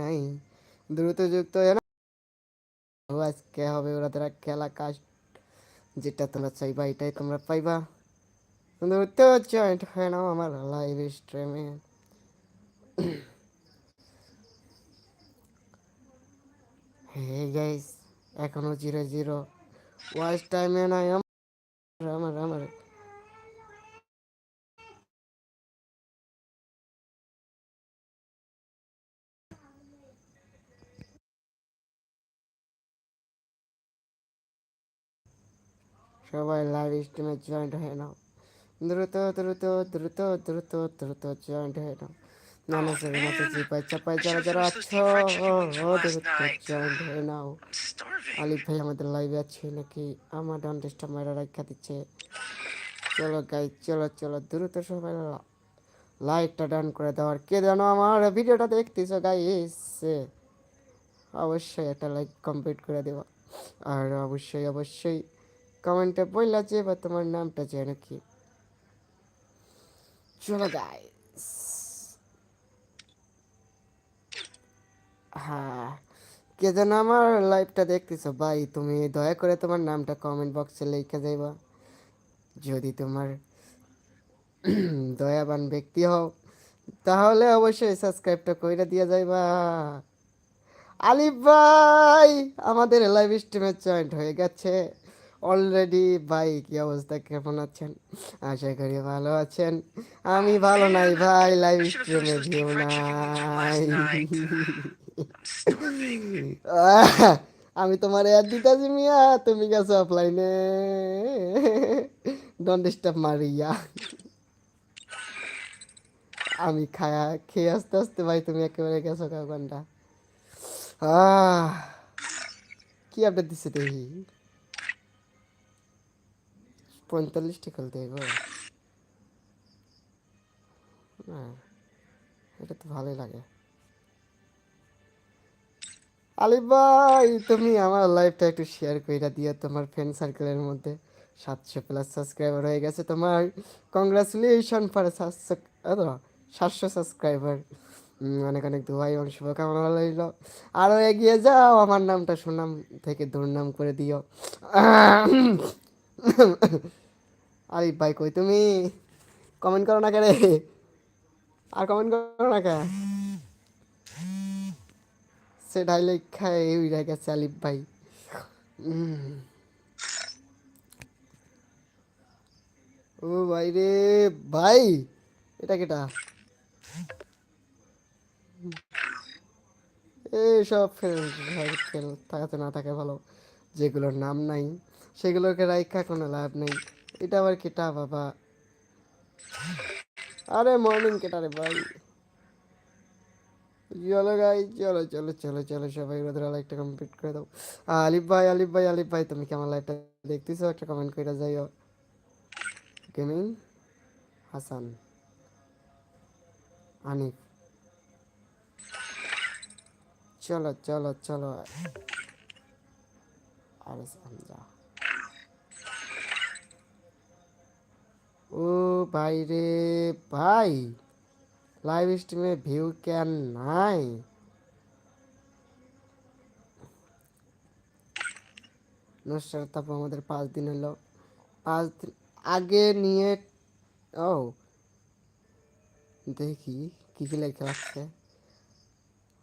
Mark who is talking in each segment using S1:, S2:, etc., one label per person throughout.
S1: নাই। দ্রুত যুক্ত হয়ে না আজকে হবে ওরা তারা খেলা কাজ যেটা তোমরা চাইবা, এটাই তোমরা পাইবা। দ্রুত জয়েন্ট হয়ে নাও আমার লাইভ স্ট্রিমে হে গাইস এখনও জিরো জিরো ওয়াচ টাইমে নাই। সবাই লাইভ স্ট্রিমে জয়েন্ট হয়ে নাও দ্রুত দ্রুত দ্রুত দ্রুত দ্রুত জয়েন্ট হয়ে নাও নানা সেভেন চিপাই যারা যারা আছো দ্রুত জয়েন্ট হয়ে নাও আলিফ ভাই আমাদের লাইভে আছে নাকি আমার ডান টেস্টটা মারা রাখা দিচ্ছে চলো গাই চলো চলো দ্রুত সবাই লাইকটা ডান করে দাও আর কে জানো আমার ভিডিওটা দেখতেছো গাইস অবশ্যই একটা লাইক কমপ্লিট করে দেওয়া আর অবশ্যই অবশ্যই কমেন্টে বললা যে বা তোমার নামটা যেন কি। চলো গাইস হ্যাঁ কে যেন আমার লাইভটা দেখতেছো, ভাই, তুমি দয়া করে তোমার নামটা কমেন্ট বক্সে লিখে যাইবা। যদি তোমার দয়াবান ব্যক্তি হও, তাহলে অবশ্যই সাবস্ক্রাইবটা কইরা দিয়ে যাইবা। আলিফ ভাই, আমাদের লাইভ স্ট্রিমে জয়েন্ট হয়ে গেছে। অলরেডি ভাই, কি অবস্থা? কেমন আছেন? আশা করি ভালো আছেন। আমি ভালো নাই ভাই লাইভ স্ট্রিমে ভিউ নাই। আমি তোমার অ্যাড দিতেছি মিয়া, তুমি গেছো অফলাইনে ডোন্ট ডিস্টার্ব মারিয়া। আমি খায়া, খেয়ে আস্তে আস্তে ভাই, তুমি একেবারে গেছো কাউকানটা আহ, কি আপডেট দিচ্ছে দেখি? পঁয়তাল্লিশটি খেলতে গো না, এটা তো ভালোই লাগে। আলিফ ভাই, তুমি আমার লাইফটা একটু শেয়ার করে দিও। তোমার ফ্রেন্ড সার্কেলের মধ্যে সাতশো প্লাস সাবস্ক্রাইবার হয়ে গেছে তোমার। কংগ্রাচুলেশন ফর সাতশো সাবস্ক্রাইবার অনেক অনেক দোয়াই এবং শুভকামনা রইল। আরও এগিয়ে যাও, আমার নামটা সুনাম থেকে দুর্নাম করে দিও। আলিফ ভাই কই তুমি? কমেন্ট করো না কে রে আর কমেন্ট করো না কে সেটাই লেখায় উইরা গেছে আলিফ ভাই। ও ভাই রে ভাই, এটা কেটা? এইসব ফেল থাকাতে না থাকে ভালো। যেগুলোর নাম নাই, সেগুলোকে রাইখা, কোনো লাভ নেই। এটা আবার কেটা, বাবা? আরে মর্নিং কেটা রে ভাই। চলো গাই চলো চলো চলো চলো, সবাই ওদের লাইকটা কমপ্লিট করে দাও। আলিফ ভাই আলিফ ভাই আলিফ ভাই, তুমি কেমন লাইকটা দেখতেছো? একটা কমেন্ট করে যাইও। গেমিং হাসান, আনিফ। চলো চলো চলো। আরে হামজা ও ভাই রে ভাই লাইভ স্ট্রিমে ভিউ কেন নাই? নুসরাত আপু আমাদের পাঁচ দিন হলো। পাঁচ দিন আগে নিয়ে, ও, দেখি কি কি লেখা আছে।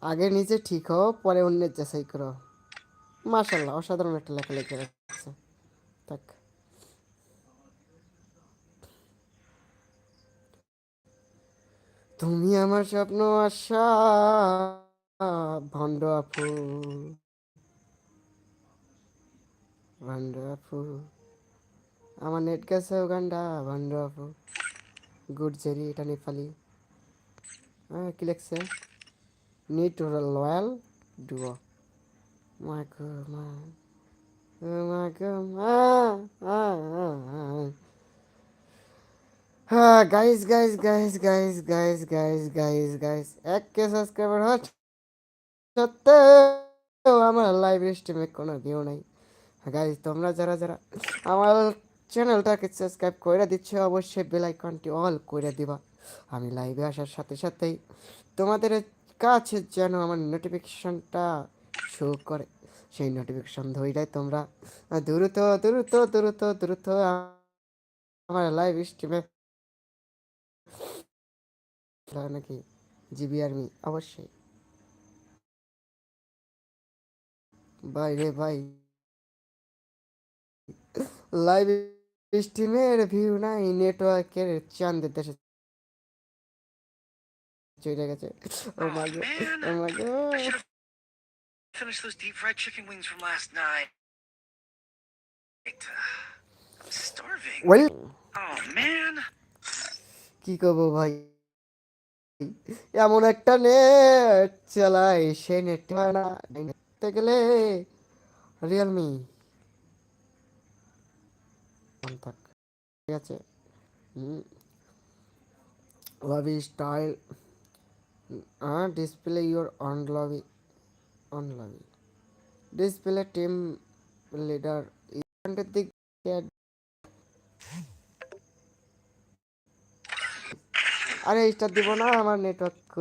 S1: আগে নিজে ঠিক হও, পরে অন্যের যাচাই করো। মাশাল্লাহ অসাধারণ একটা লেখা লেখা রাখছে থাক। তুমি আমার স্বপ্ন আশা, ভণ্ড আপু। ভণ্ড আপু। আমার নেট গেছে ওখানটা ভণ্ড আপু। গুড জেরি, এটা নেপালি। হ্যাঁ কি লেখছে? নিট লয়াল ডুও মা গো মা। মা গো মা। হ্যাঁ guys guys guys guys guys guys guys guys এক কে সাবস্ক্রাইবার হচ্ছে সত্ত্বেও আমার লাইভ স্ট্রিমে কোনো ভিউ নাই। গাইস তোমরা যারা যারা আমার চ্যানেলটাকে সাবস্ক্রাইব করে দিচ্ছে, অবশ্যই বেল আইকনটি অল করে দিবা। আমি লাইভে আসার সাথে সাথেই তোমাদের কাছে যেন আমার নোটিফিকেশনটা শো করে। সেই নোটিফিকেশন ধরেই তোমরা। দ্রুত দ্রুত দ্রুত দ্রুত আমার লাইভ স্ট্রিমে নাকি জিবি আর্মি অবশ্যই ভাই রে ভাই লাইভ স্ট্রিমের ভিউ নাই নেটওয়ার্কের চাঁদের দেশে চলে গেছে ও my god oh my god
S2: finished those deep fried chicken wings from last night. I'm starving.
S1: Well
S2: Oh man.
S1: কি করব ভাই এমন একটা নেট চালাই, সেই নেট না দেখতে গেলে রিয়েলমি ঠিক আছে? লবি স্টাইল হ্যাঁ display your on lobby on lobby display team leader দিক আরে স্টার দিব না আমার নেটওয়ার্ক